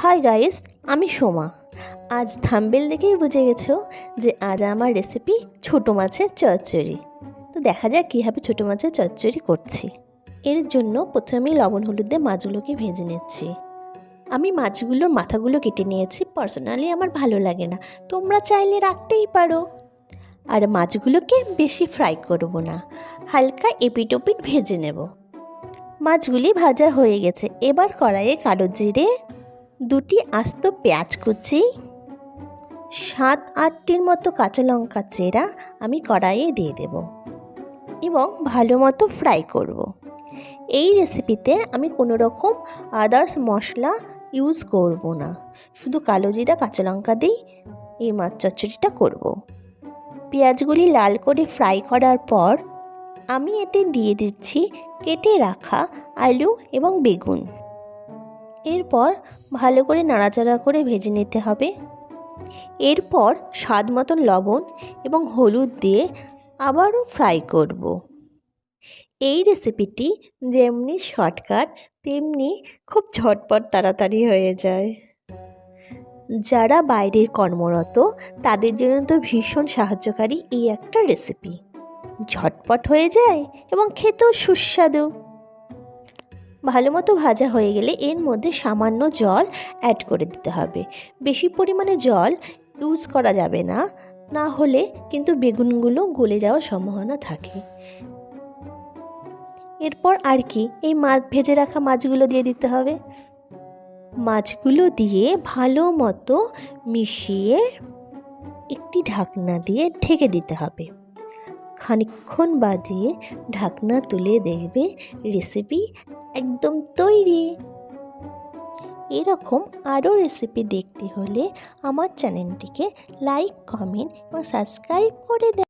Hi guys, আমি সোমা। আজ thumbnail দেখেই বুঝে গেছো যে আজ আমার রেসিপি ছোটো মাছের চচ্চড়ি। তো দেখা যাক কীভাবে ছোটো মাছের চচ্চড়ি করছি। এর জন্য প্রথমে আমি লবণ হলুদ মাছগুলোকে ভেজে নিচ্ছি। আমি মাছগুলোর মাথাগুলো কেটে নিয়েছি পার্সোনালি আমার ভালো লাগে না। তোমরা চাইলে রাখতেই পারো। আর মাছগুলোকে বেশি ফ্রাই করব না, হালকা এপিট ওপিট ভেজে নেব। মাছগুলি ভাজা হয়ে গেছে, এবার কড়াইয়ে কালো জিরে দুটি আস্ত পেঁয়াজ কুচি, সাত আটটির মতো কাঁচা লঙ্কা চেরা আমি কড়াইয়ে দিয়ে দেব এবং ভালো মতো ফ্রাই করব। এই রেসিপিতে আমি কোনো রকম আদার্স মশলা ইউজ করব না, শুধু কালো জিরা, কাঁচা লঙ্কা দিয়েই এই মাছ চচ্চড়িটা করব। পেঁয়াজগুলি লাল করে ফ্রাই করার পর আমি এতে দিয়ে দিচ্ছি কেটে রাখা আলু এবং বেগুন এরপর ভালো করে নাড়াচাড়া করে ভেজে নিতে হবে। এরপর স্বাদ মতন লবণ এবং হলুদ দিয়ে আবারও ফ্রাই করব। এই রেসিপিটি যেমনি শর্টকাট, তেমনি খুব ঝটপট তাড়াতাড়ি হয়ে যায়। যারা বাইরে কর্মরত, তাদের জন্য তো ভীষণ সাহায্যকারী এই একটা রেসিপি। ঝটপট হয়ে যায় এবং খেতেও সুস্বাদু। ভালো মতো ভাজা হয়ে গেলে এর মধ্যে সামান্য জল অ্যাড করে দিতে হবে। বেশি পরিমাণে জল ইউজ করা যাবে না না হলে কিন্তু বেগুনগুলো গলে যাওয়ার সম্ভাবনা থাকে। এরপর আর কি, এই মাছ ভেজে রাখা মাছগুলো দিয়ে দিতে হবে। মাছগুলো দিয়ে ভালো মতো মিশিয়ে একটি ঢাকনা দিয়ে ঢেকে দিতে হবে। খানিকক্ষণ বাদে ঢাকনা তুলে দেখবে রেসিপি একদম তৈরি। এরকম আরও রেসিপি দেখতে হলে আমার চ্যানেলটিকে লাইক কমেন্ট এবং সাবস্ক্রাইব করে দেয়